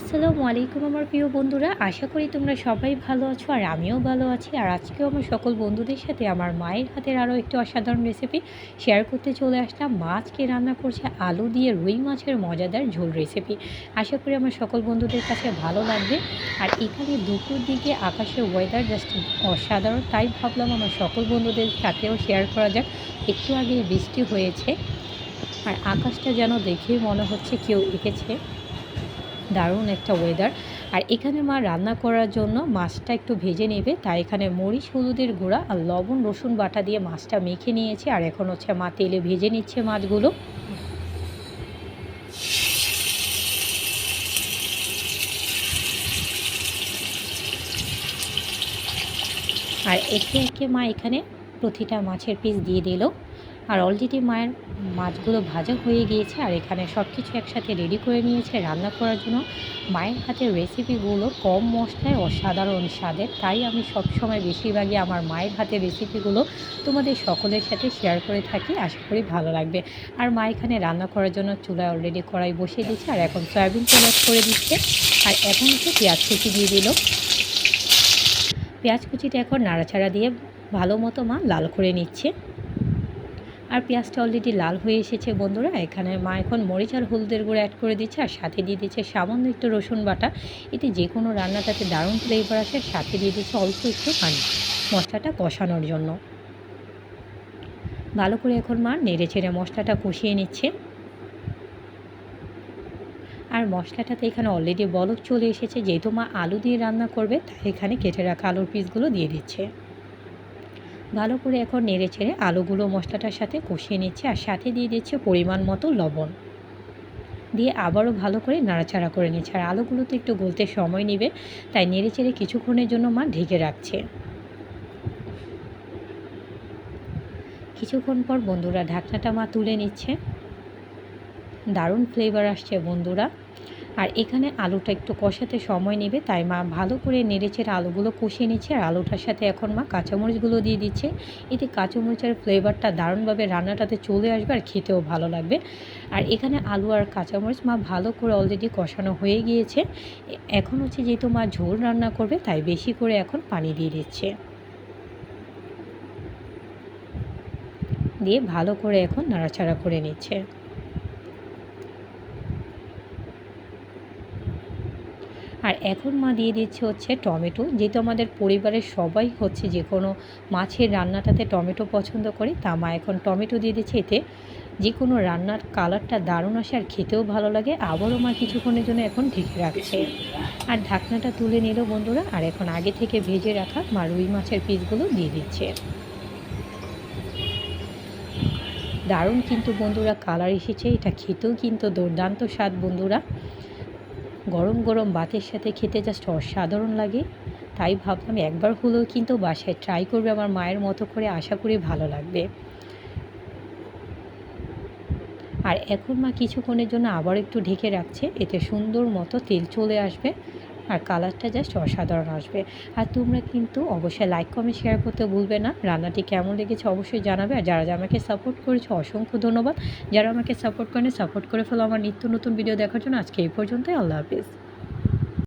আসসালামু আলাইকুম আমার প্রিয় বন্ধুরা, আশা করি তোমরা সবাই ভালো আছো আর আমিও ভালো আছি। আর আজকেও আমার সকল বন্ধুদের সাথে আমার মায়ের হাতের আরও একটি অসাধারণ রেসিপি শেয়ার করতে চলে আসলাম। মাছকে রান্না করছে আলু দিয়ে রুই মাছের মজাদার ঝোল রেসিপি আশা করি আমার সকল বন্ধুদের কাছে ভালো লাগবে। আর এখানে দুপুর দিকে আকাশের ওয়েদার জাস্ট অসাধারণ, তাই ভাবলাম আমার সকল বন্ধুদের সাথেও শেয়ার করা যাক। একটু আগে বৃষ্টি হয়েছে, আর আকাশটা যেন দেখেই মনে হচ্ছে কেউ এঁকেছে। দারুণ একটা ওয়েদার আর এখানে মা রান্না করার জন্য মাছটা একটু ভেজে নেবে, তাই এখানে মরিচ, হলুদের গুঁড়া আর লবণ, রসুন বাটা দিয়ে মাছটা মেখে নিয়েছে। আর এখন হচ্ছে মা তেলে ভেজে নিচ্ছে মাছগুলো। আর একে একে মা এখানে প্রতিটা মাছের পিস দিয়ে দিল। আর অলরেডি মায়ের মাছগুলো ভাজা হয়ে গিয়েছে আর এখানে সব কিছু একসাথে রেডি করে নিয়েছে, রান্না করার জন্য। মায়ের হাতের রেসিপিগুলো কম মশলায় অসাধারণ স্বাদের, তাই আমি সবসময় বেশিরভাগই আমার মায়ের হাতের রেসিপিগুলো তোমাদের সকলের সাথে শেয়ার করে থাকি, আশা করি ভালো লাগবে। আর মা এখানে রান্না করার জন্য চুলায় অলরেডি কড়াই বসিয়ে দিচ্ছে আর এখন সয়াবিন তেল করে দিচ্ছে। আর এখন হচ্ছে পেঁয়াজ কুচি দিয়ে দিল। পেঁয়াজ কুচিটা এখন নাড়াচাড়া দিয়ে ভালো মতো মা লাল করে নিচ্ছে। আর পেঁয়াজটা অলরেডি লাল হয়ে এসেছে বন্ধুরা। এখানে মা এখন মরিচ আর হলুদের গুঁড়ো অ্যাড করে দিচ্ছে আর সাথে দিয়ে দিচ্ছে সামান্য একটু রসুন বাটা। এতে যে কোনো রান্নাটাতে দারুণ ফ্লেভার আসে সাথে দিয়ে দিচ্ছে অল্প একটু পানি মশলাটা কষানোর জন্য। ভালো করে এখন মা নেড়ে ছেড়ে মশলাটা কষিয়ে নিচ্ছে। আর মশলাটাতে এখানে অলরেডি বলক চলে এসেছে, যেহেতু মা আলু দিয়ে রান্না করবে, তাই এখানে কেটে রাখা আলুর পিসগুলো দিয়ে দিচ্ছে। ভালো করে এখন নেড়ে ছেড়ে আলুগুলো মশলাটার সাথে কষিয়ে নিচ্ছে আর সাথে দিয়ে দিচ্ছে পরিমাণ মতো লবণ। দিয়ে আবারও ভালো করে নাড়াচাড়া করে নিচ্ছে। আর আলুগুলো তো একটু গলতে সময় নেবে, তাই নেড়ে চেড়ে কিছুক্ষণের জন্য মা ঢেকে রাখছে। কিছুক্ষণ পর বন্ধুরা ঢাকনাটা মা তুলে নিচ্ছে। দারুণ ফ্লেভার আসছে বন্ধুরা। আর এখানে আলুটা একটু কষাতে সময় নেবে, তাই মা ভালো করে নেড়েচেড়ে আলুগুলো কষিয়ে নিচ্ছে আর আলুটার সাথে এখন মা কাঁচামরিচগুলো দিয়ে দিচ্ছে। এতে কাঁচামরিচের ফ্লেভারটা দারুণভাবে রান্নাটাতে চলে আসবে আর খেতেও ভালো লাগবে। আর এখানে আলু আর কাঁচামরিচ মা ভালো করে অলরেডি কষানো হয়ে গিয়েছে। এখন হচ্ছে যেহেতু মা ঝোল রান্না করবে, তাই বেশি করে এখন পানি দিয়ে দিচ্ছে। দিয়ে ভালো করে এখন নাড়াচাড়া করে নিচ্ছে। আর এখন মা দিয়ে দিচ্ছে হচ্ছে টমেটো, যেহেতু আমাদের পরিবারের সবাই হচ্ছে যে কোনো মাছের রান্নাটাতে টমেটো পছন্দ করে, তা মা এখন টমেটো দিয়ে দিচ্ছে। এতে যে কোনো রান্নার কালারটা দারুণ আসে আর খেতেও ভালো লাগে। আবারও মা কিছুক্ষণের জন্য এখন ঢেকে রাখছে। আর ঢাকনাটা তুলে নিল বন্ধুরা, আর এখন আগে থেকে ভেজে রাখা মা রুই মাছের পিসগুলো দিয়ে দিচ্ছে। দারুণ কিন্তু বন্ধুরা কালার এসেছে, এটা খেতেও কিন্তু দুর্দান্ত স্বাদ বন্ধুরা। গরম গরম ভাতের সাথে খেতে জাস্ট অসাধারণ লাগে। তাই ভাবলাম একবার হলেও কিন্তু বাসায় ট্রাই করবে আমার মায়ের মতো করে আশা করি ভালো লাগবে। আর এখন মা কিছুক্ষণের জন্য আবার একটু ঢেকে রাখছে, এতে সুন্দর মতো তেল চলে আসবে। আর কালারটা জাস্ট অসাধারণ আসবে। আর তোমরা কিন্তু অবশ্যই লাইক কমেন্ট শেয়ার করতে ভুলবে না। রান্নাটি কেমন লেগেছে অবশ্যই জানাবে। আর যারা আমাকে সাপোর্ট করেছে, অসংখ্য ধন্যবাদ। যারা আমাকে সাপোর্ট করেন সাপোর্ট করে ফেলো। আমার নিত্য নতুন ভিডিও দেখার জন্য আজকে এই পর্যন্তই। আল্লাহ হাফিজ।